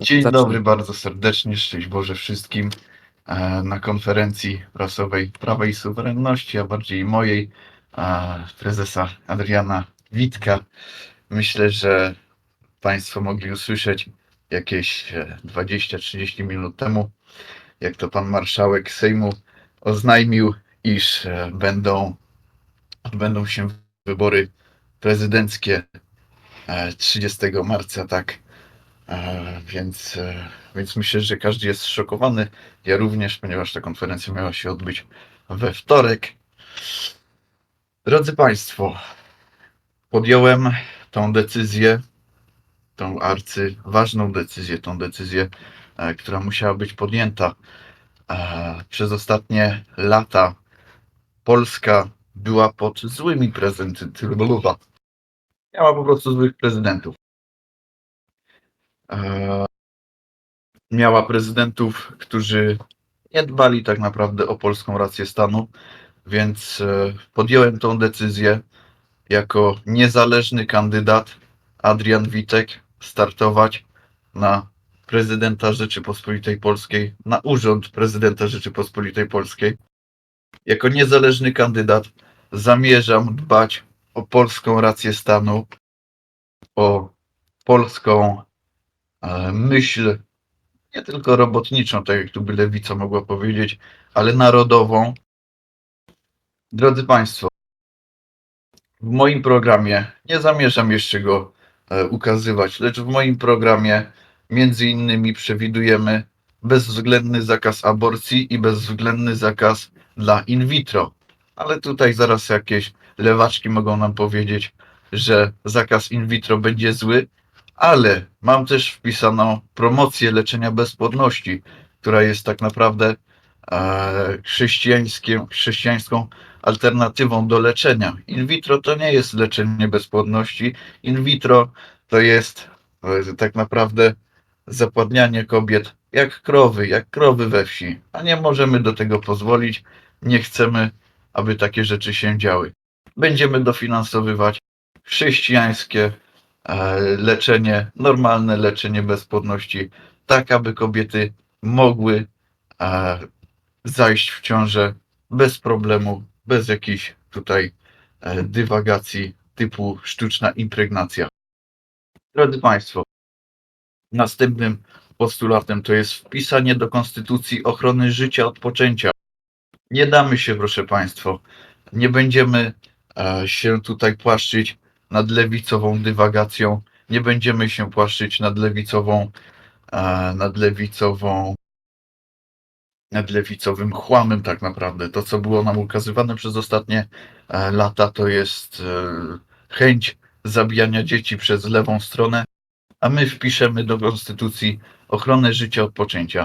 Dzień Zacznij. dobry bardzo serdecznie, szczęść Boże wszystkim e, na konferencji prasowej Prawa i Suwerenności, a bardziej mojej, e, prezesa Adriana Witka. Myślę, że Państwo mogli usłyszeć jakieś e, 20-30 minut temu, jak to Pan Marszałek Sejmu oznajmił, iż e, będą, odbędą się wybory prezydenckie e, 30 marca, tak. E, Więc, e, więc myślę, że każdy jest zszokowany. Ja również, ponieważ ta konferencja miała się odbyć we wtorek. Drodzy Państwo, podjąłem tą decyzję, tą arcyważną decyzję, tą decyzję, e, która musiała być podjęta. Przez ostatnie lata Polska była pod złymi prezydentami. Miała po prostu złych prezydentów. Miała prezydentów, którzy nie dbali tak naprawdę o polską rację stanu, więc e, podjąłem tą decyzję jako niezależny kandydat Adrian Witek startować na prezydenta Rzeczypospolitej Polskiej, na urząd prezydenta Rzeczypospolitej Polskiej. Jako niezależny kandydat zamierzam dbać o polską rację stanu, o polską myśl, nie tylko robotniczą, tak jak tu by lewica mogła powiedzieć, ale narodową. Drodzy Państwo, w moim programie, nie zamierzam jeszcze go e, ukazywać, lecz w moim programie między innymi przewidujemy bezwzględny zakaz aborcji i bezwzględny zakaz dla in vitro. Ale tutaj zaraz jakieś lewaczki mogą nam powiedzieć, że zakaz in vitro będzie zły, ale mam też wpisaną promocję leczenia bezpłodności, która jest tak naprawdę e, chrześcijańskim, chrześcijańską alternatywą do leczenia. In vitro to nie jest leczenie bezpłodności. In vitro to jest e, tak naprawdę zapładnianie kobiet jak krowy, jak krowy we wsi. A nie możemy do tego pozwolić. Nie chcemy, aby takie rzeczy się działy. Będziemy dofinansowywać chrześcijańskie leczenie, normalne leczenie bezpłodności, tak aby kobiety mogły zajść w ciążę bez problemu, bez jakichś tutaj e, dywagacji typu sztuczna impregnacja. Drodzy Państwo, następnym postulatem to jest wpisanie do Konstytucji ochrony życia od poczęcia. Nie damy się, proszę Państwa, nie będziemy e, się tutaj płaszczyć nad lewicową dywagacją, nie będziemy się płaszczyć nad lewicową, e, nad lewicową, nad lewicowym chłamem tak naprawdę. To, co było nam ukazywane przez ostatnie e, lata, to jest e, chęć zabijania dzieci przez lewą stronę, a my wpiszemy do Konstytucji ochronę życia od poczęcia.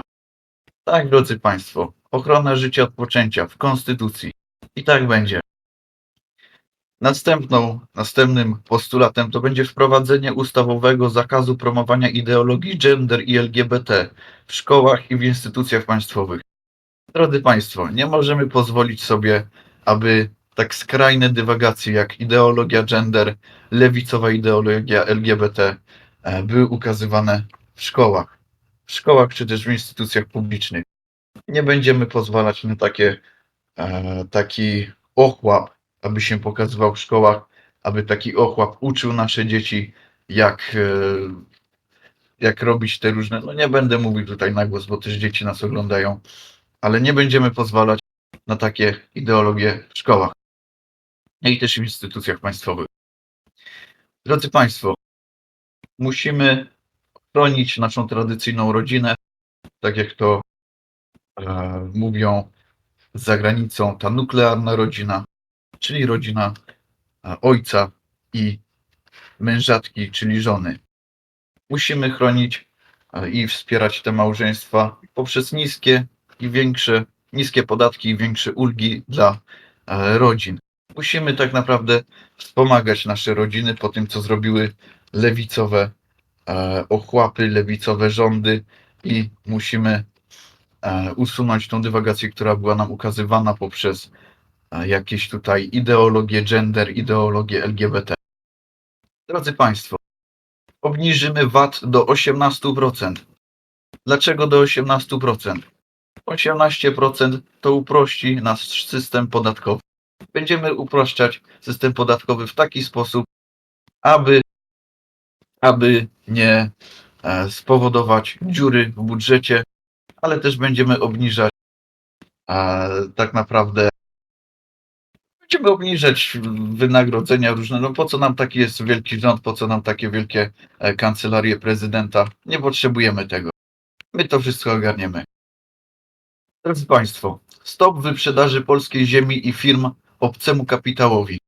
Tak, drodzy Państwo, ochrona życia od poczęcia w Konstytucji. I tak będzie. Następną, następnym postulatem to będzie wprowadzenie ustawowego zakazu promowania ideologii gender i LGBT w szkołach i w instytucjach państwowych. Drodzy Państwo, nie możemy pozwolić sobie, aby tak skrajne dywagacje jak ideologia gender, lewicowa ideologia LGBT e, były ukazywane w szkołach. W szkołach czy też w instytucjach publicznych. Nie będziemy pozwalać na takie, e, taki ochłap, aby się pokazywał w szkołach, aby taki ochłap uczył nasze dzieci, jak, e, jak robić te różne. No nie będę mówił tutaj na głos, bo też dzieci nas oglądają, ale nie będziemy pozwalać na takie ideologie w szkołach i też w instytucjach państwowych. Drodzy Państwo, musimy chronić naszą tradycyjną rodzinę, tak jak to e, mówią za granicą, ta nuklearna rodzina, czyli rodzina e, ojca i mężatki, czyli żony. Musimy chronić e, i wspierać te małżeństwa poprzez niskie i większe, niskie podatki i większe ulgi dla e, rodzin. Musimy tak naprawdę wspomagać nasze rodziny po tym, co zrobiły lewicowe ochłapy, lewicowe rządy i musimy usunąć tą dywagację, która była nam ukazywana poprzez jakieś tutaj ideologie gender, ideologie LGBT. Drodzy Państwo, obniżymy VAT do 18%. Dlaczego do 18%? 18% to uprości nasz system podatkowy. Będziemy upraszczać system podatkowy w taki sposób, aby, aby nie e, spowodować dziury w budżecie, ale też będziemy obniżać e, tak naprawdę będziemy obniżać wynagrodzenia różne. No po co nam taki jest wielki rząd, po co nam takie wielkie e, kancelarie prezydenta? Nie potrzebujemy tego. My to wszystko ogarniemy. Drodzy Państwo, stop wyprzedaży polskiej ziemi i firm obcemu kapitałowi.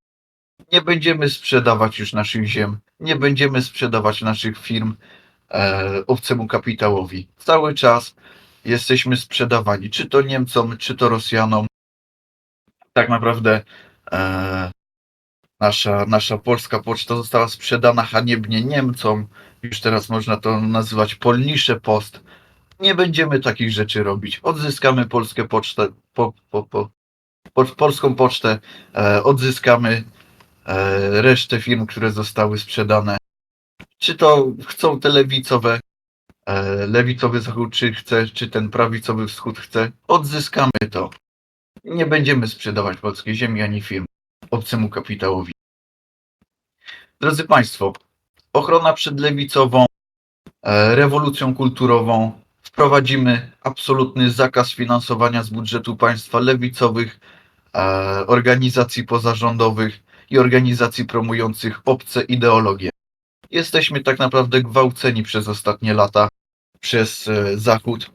Nie będziemy sprzedawać już naszych ziem, nie będziemy sprzedawać naszych firm e, obcemu kapitałowi. Cały czas jesteśmy sprzedawani, czy to Niemcom, czy to Rosjanom. Tak naprawdę e, nasza, nasza polska poczta została sprzedana haniebnie Niemcom. Już teraz można to nazywać polnisze post. Nie będziemy takich rzeczy robić. Odzyskamy polskie pocztę, po, po, po, po, polską pocztę, e, odzyskamy e, resztę firm, które zostały sprzedane. Czy to chcą te lewicowe, e, lewicowy zachód, czy chce, czy ten prawicowy wschód chce, odzyskamy to. Nie będziemy sprzedawać polskiej ziemi ani firm obcemu kapitałowi. Drodzy Państwo, ochrona przed lewicową e, rewolucją kulturową. Wprowadzimy absolutny zakaz finansowania z budżetu państwa lewicowych e, organizacji pozarządowych i organizacji promujących obce ideologie. Jesteśmy tak naprawdę gwałceni przez ostatnie lata przez e, Zachód,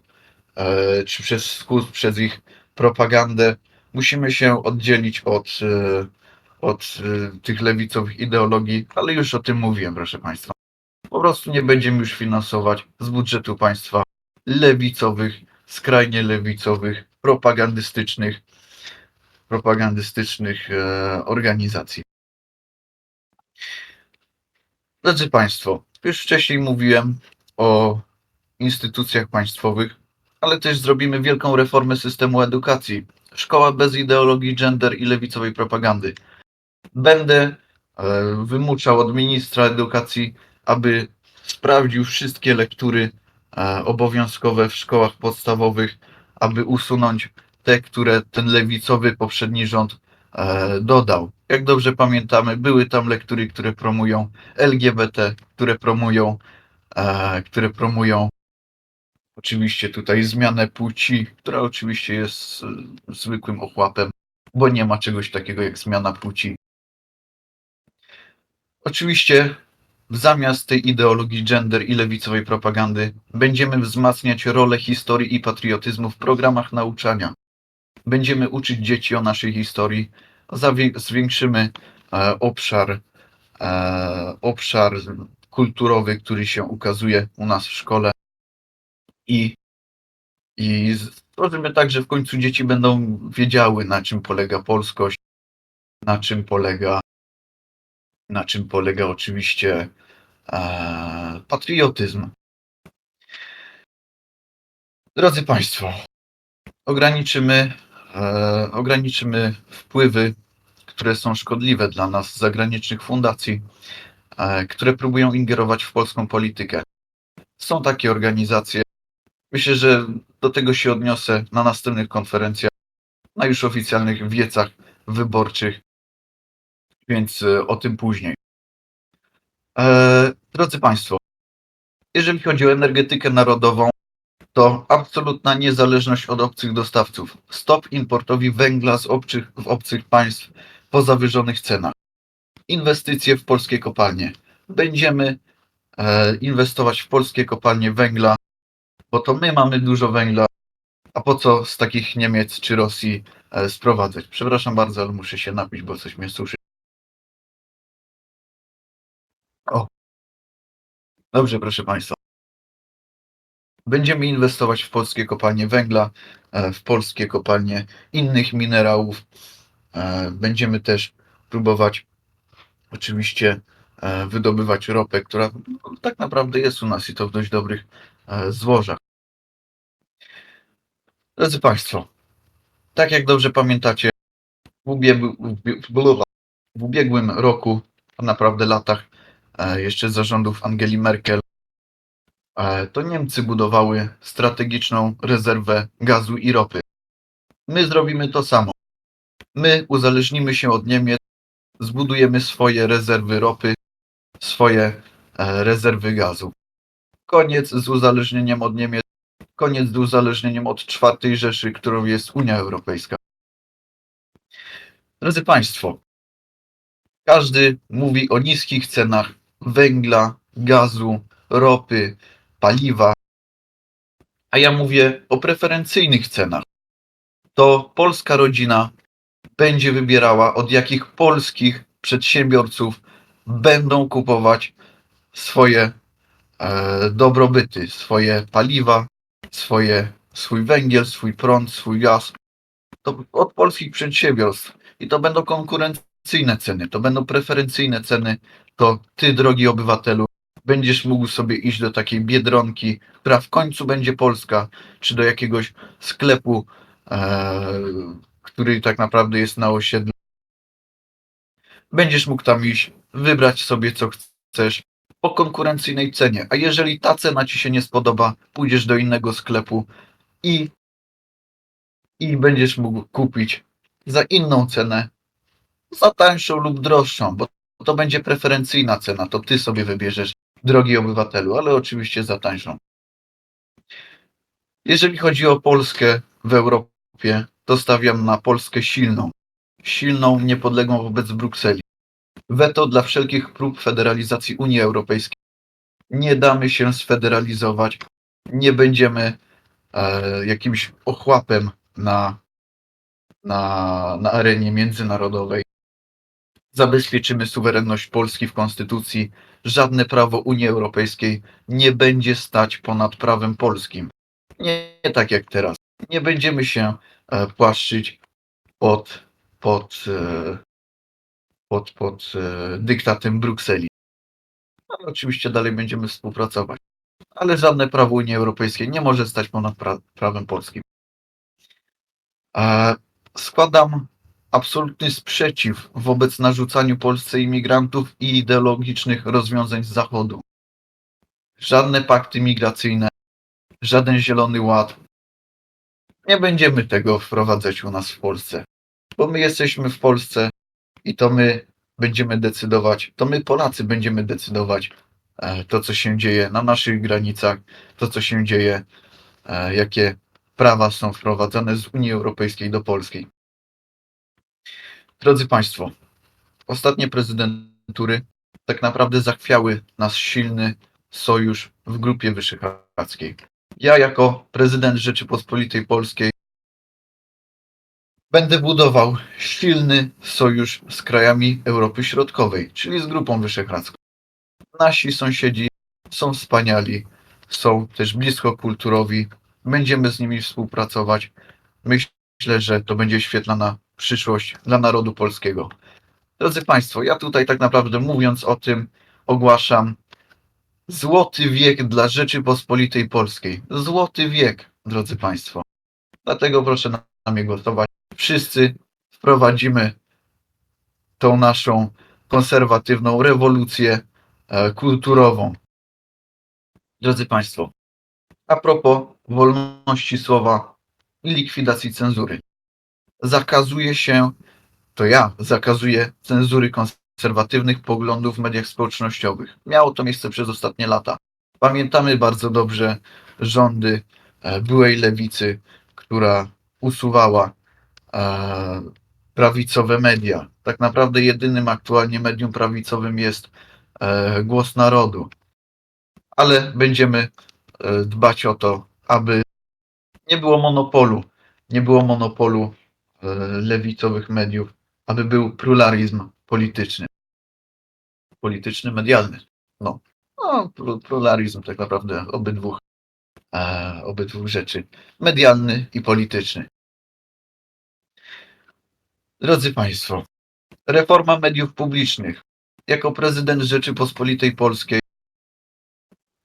czy przez przez ich propagandę. Musimy się oddzielić od, e, od e, tych lewicowych ideologii, ale już o tym mówiłem, proszę Państwa. Po prostu nie będziemy już finansować z budżetu państwa lewicowych, skrajnie lewicowych, propagandystycznych, propagandystycznych e, organizacji. Drodzy Państwo, już wcześniej mówiłem o instytucjach państwowych, ale też zrobimy wielką reformę systemu edukacji. Szkoła bez ideologii gender i lewicowej propagandy. Będę e, wymuszał od ministra edukacji, aby sprawdził wszystkie lektury e, obowiązkowe w szkołach podstawowych, aby usunąć te, które ten lewicowy poprzedni rząd e, dodał. Jak dobrze pamiętamy, były tam lektury, które promują LGBT, które promują, które promują oczywiście tutaj zmianę płci, która oczywiście jest e, zwykłym ochłapem, bo nie ma czegoś takiego jak zmiana płci. Oczywiście zamiast tej ideologii gender i lewicowej propagandy będziemy wzmacniać rolę historii i patriotyzmu w programach nauczania. Będziemy uczyć dzieci o naszej historii, zwiększymy e, obszar, e, obszar kulturowy, który się ukazuje u nas w szkole i, i stworzymy tak, że w końcu dzieci będą wiedziały, na czym polega polskość, na czym polega, na czym polega oczywiście e, patriotyzm. Drodzy Państwo, ograniczymy, e, ograniczymy wpływy, które są szkodliwe dla nas zagranicznych fundacji, e, które próbują ingerować w polską politykę. Są takie organizacje. Myślę, że do tego się odniosę na następnych konferencjach, na już oficjalnych wiecach wyborczych, więc e, o tym później. E, drodzy Państwo, jeżeli chodzi o energetykę narodową, to absolutna niezależność od obcych dostawców. Stop importowi węgla z obcych, w obcych państw po zawyżonych cenach. Inwestycje w polskie kopalnie. Będziemy e, inwestować w polskie kopalnie węgla, bo to my mamy dużo węgla, a po co z takich Niemiec czy Rosji e, sprowadzać? Przepraszam bardzo, ale muszę się napić, bo coś mnie suszy. O. Dobrze, proszę Państwa. Będziemy inwestować w polskie kopalnie węgla, e, w polskie kopalnie innych minerałów. E, Będziemy też próbować oczywiście wydobywać ropę, która tak naprawdę jest u nas i to w dość dobrych e, złożach. Drodzy Państwo, tak jak dobrze pamiętacie, w w ubiegłym roku, a naprawdę latach, e, jeszcze za rządów Angeli Merkel, e, to Niemcy budowały strategiczną rezerwę gazu i ropy. My zrobimy to samo. My uzależnimy się od Niemiec, zbudujemy swoje rezerwy ropy, swoje rezerwy gazu. Koniec z uzależnieniem od Niemiec, koniec z uzależnieniem od czwartej Rzeszy, którą jest Unia Europejska. Drodzy Państwo, każdy mówi o niskich cenach węgla, gazu, ropy, paliwa, a ja mówię o preferencyjnych cenach. To polska rodzina będzie wybierała, od jakich polskich przedsiębiorców będą kupować swoje dobrobyty, swoje paliwa, swoje, swój węgiel, swój prąd, swój gaz. To od polskich przedsiębiorstw. I to będą konkurencyjne ceny, to będą preferencyjne ceny. To ty, drogi obywatelu, będziesz mógł sobie iść do takiej biedronki, która w końcu będzie polska, czy do jakiegoś sklepu, e, który tak naprawdę jest na osiedlu. Będziesz mógł tam iść, wybrać sobie co chcesz po konkurencyjnej cenie. A jeżeli ta cena ci się nie spodoba, pójdziesz do innego sklepu i, i będziesz mógł kupić za inną cenę, za tańszą lub droższą, bo to będzie preferencyjna cena, to ty sobie wybierzesz, drogi obywatelu, ale oczywiście za tańszą. Jeżeli chodzi o Polskę w Europie, to stawiam na Polskę silną, silną, niepodległą wobec Brukseli. Weto dla wszelkich prób federalizacji Unii Europejskiej. Nie damy się sfederalizować, nie będziemy e, jakimś ochłapem na, na, na arenie międzynarodowej. Zabezpieczymy suwerenność Polski w Konstytucji. Żadne prawo Unii Europejskiej nie będzie stać ponad prawem polskim. Nie, nie tak jak teraz. Nie będziemy się e, płaszczyć pod, pod, e, pod, pod e, dyktatem Brukseli. Ale oczywiście dalej będziemy współpracować. Ale żadne prawo Unii Europejskiej nie może stać ponad pra prawem polskim. E, składam absolutny sprzeciw wobec narzucaniu Polsce imigrantów i ideologicznych rozwiązań z Zachodu. Żadne pakty migracyjne, żaden zielony ład. Nie będziemy tego wprowadzać u nas w Polsce, bo my jesteśmy w Polsce i to my będziemy decydować, to my Polacy będziemy decydować e, to, co się dzieje na naszych granicach, to, co się dzieje, e, jakie prawa są wprowadzane z Unii Europejskiej do Polskiej. Drodzy Państwo, ostatnie prezydentury tak naprawdę zachwiały nas silny sojusz w Grupie Wyszehradzkiej. Ja jako prezydent Rzeczypospolitej Polskiej będę budował silny sojusz z krajami Europy Środkowej, czyli z Grupą Wyszehradzką. Nasi sąsiedzi są wspaniali, są też blisko kulturowi, będziemy z nimi współpracować. Myślę, że to będzie świetlana przyszłość dla narodu polskiego. Drodzy Państwo, ja tutaj tak naprawdę mówiąc o tym, ogłaszam złoty wiek dla Rzeczypospolitej Polskiej. Złoty wiek, drodzy Państwo. Dlatego proszę na mnie głosować. Wszyscy wprowadzimy tą naszą konserwatywną rewolucję e, kulturową. Drodzy Państwo, a propos wolności słowa i likwidacji cenzury. Zakazuje się, to ja zakazuję cenzury konserwatywnych poglądów w mediach społecznościowych. Miało to miejsce przez ostatnie lata. Pamiętamy bardzo dobrze rządy e, byłej lewicy, która usuwała prawicowe media. Tak naprawdę jedynym aktualnie medium prawicowym jest e, głos narodu. Ale będziemy e, dbać o to, aby nie było monopolu, nie było monopolu e, lewicowych mediów, aby był pluralizm polityczny. Polityczny, medialny. No, no plu- pluralizm tak naprawdę obydwu, e, obydwu rzeczy. Medialny i polityczny. Drodzy Państwo, reforma mediów publicznych. Jako prezydent Rzeczypospolitej Polskiej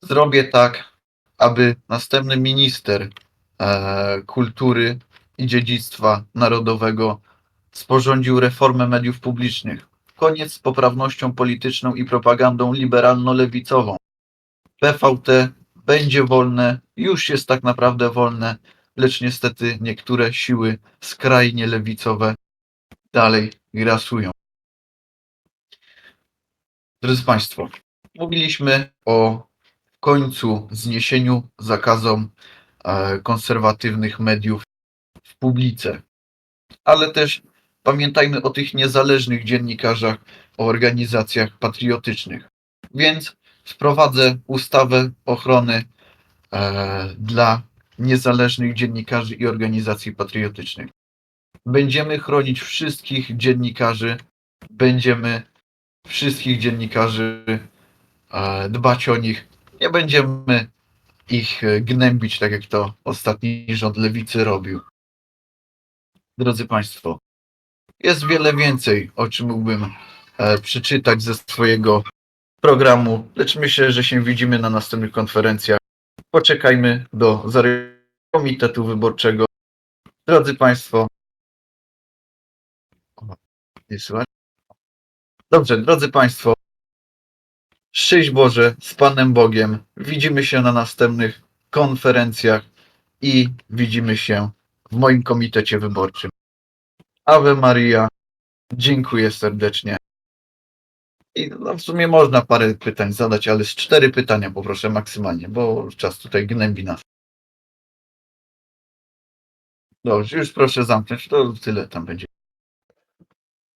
zrobię tak, aby następny minister e, kultury i dziedzictwa narodowego sporządził reformę mediów publicznych. Koniec z poprawnością polityczną i propagandą liberalno-lewicową. PVT będzie wolne, już jest tak naprawdę wolne, lecz niestety niektóre siły skrajnie lewicowe dalej grasują. Drodzy Państwo, mówiliśmy o końcu zniesieniu zakazom e, konserwatywnych mediów w publice, ale też pamiętajmy o tych niezależnych dziennikarzach, o organizacjach patriotycznych. Więc wprowadzę ustawę ochrony e, dla niezależnych dziennikarzy i organizacji patriotycznych. Będziemy chronić wszystkich dziennikarzy, będziemy wszystkich dziennikarzy e, dbać o nich. Nie będziemy ich e, gnębić, tak jak to ostatni rząd lewicy robił. Drodzy Państwo, jest wiele więcej, o czym mógłbym e, przeczytać ze swojego programu, lecz myślę, że się widzimy na następnych konferencjach. Poczekajmy do zarejestrowania Komitetu Wyborczego. Drodzy Państwo, słychać? Dobrze, drodzy Państwo, szczęść Boże z Panem Bogiem. Widzimy się na następnych konferencjach i widzimy się w moim komitecie wyborczym. Ave Maria, dziękuję serdecznie. I no w sumie można parę pytań zadać, ale z cztery pytania poproszę maksymalnie, bo czas tutaj gnębi nas. Dobrze, już proszę zamknąć, to tyle tam będzie.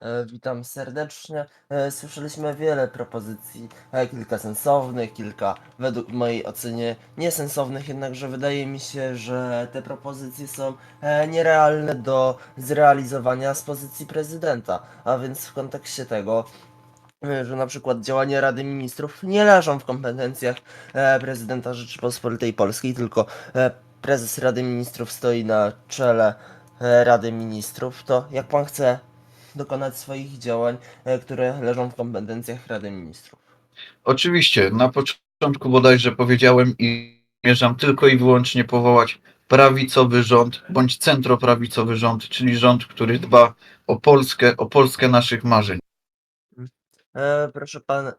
E, Witam serdecznie. E, Słyszeliśmy wiele propozycji, e, kilka sensownych, kilka według mojej oceny niesensownych, jednakże wydaje mi się, że te propozycje są nierealne do zrealizowania z pozycji prezydenta. A więc w kontekście tego, że na przykład działania Rady Ministrów nie leżą w kompetencjach prezydenta Rzeczypospolitej Polskiej, tylko prezes Rady Ministrów stoi na czele Rady Ministrów, to jak pan chce dokonać swoich działań, e, które leżą w kompetencjach Rady Ministrów. Oczywiście, na początku bodajże powiedziałem i zmierzam tylko i wyłącznie powołać prawicowy rząd bądź centroprawicowy rząd, czyli rząd, który dba o Polskę, o Polskę naszych marzeń. E, proszę pan,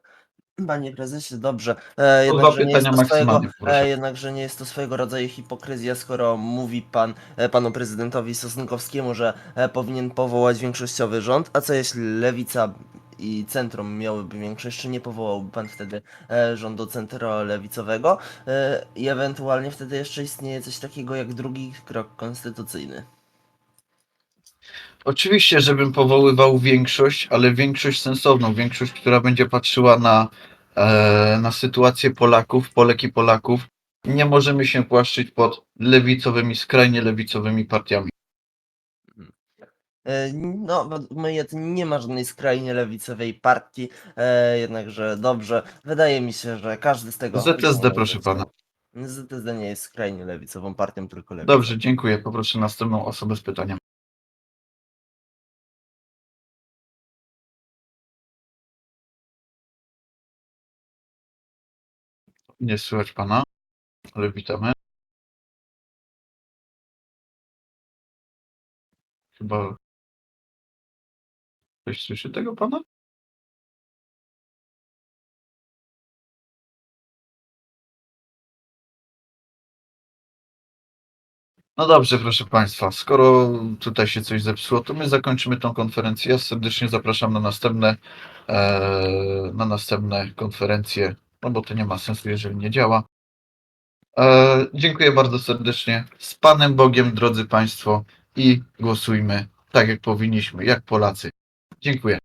panie prezesie, dobrze. E, jednakże, nie jest to swojego, proszę. e, jednakże nie jest to swojego rodzaju hipokryzja, skoro mówi pan e, panu prezydentowi Sosnkowskiemu, że e, powinien powołać większościowy rząd, a co jeśli lewica i centrum miałyby większość, czy nie powołałby pan wtedy e, rządu centrolewicowego e, i ewentualnie wtedy jeszcze istnieje coś takiego jak drugi krok konstytucyjny. Oczywiście, żebym powoływał większość, ale większość sensowną, większość, która będzie patrzyła na, na sytuację Polaków, Polek i Polaków. Nie możemy się płaszczyć pod lewicowymi, skrajnie lewicowymi partiami. E, No, oceny nie ma żadnej skrajnie lewicowej partii, e, jednakże dobrze. Wydaje mi się, że każdy z tego. ZSD, proszę pana. ZSD nie jest skrajnie lewicową partią, tylko lewicową. Dobrze, dziękuję. Poproszę następną osobę z pytaniem. Nie słychać pana, ale witamy. Chyba ktoś słyszy tego pana? No dobrze, proszę Państwa, skoro tutaj się coś zepsuło, to my zakończymy tą konferencję. Ja serdecznie zapraszam na następne, e, na następne konferencje, no bo to nie ma sensu, jeżeli nie działa. E, dziękuję bardzo serdecznie. Z Panem Bogiem, drodzy Państwo, i głosujmy tak, jak powinniśmy, jak Polacy. Dziękuję.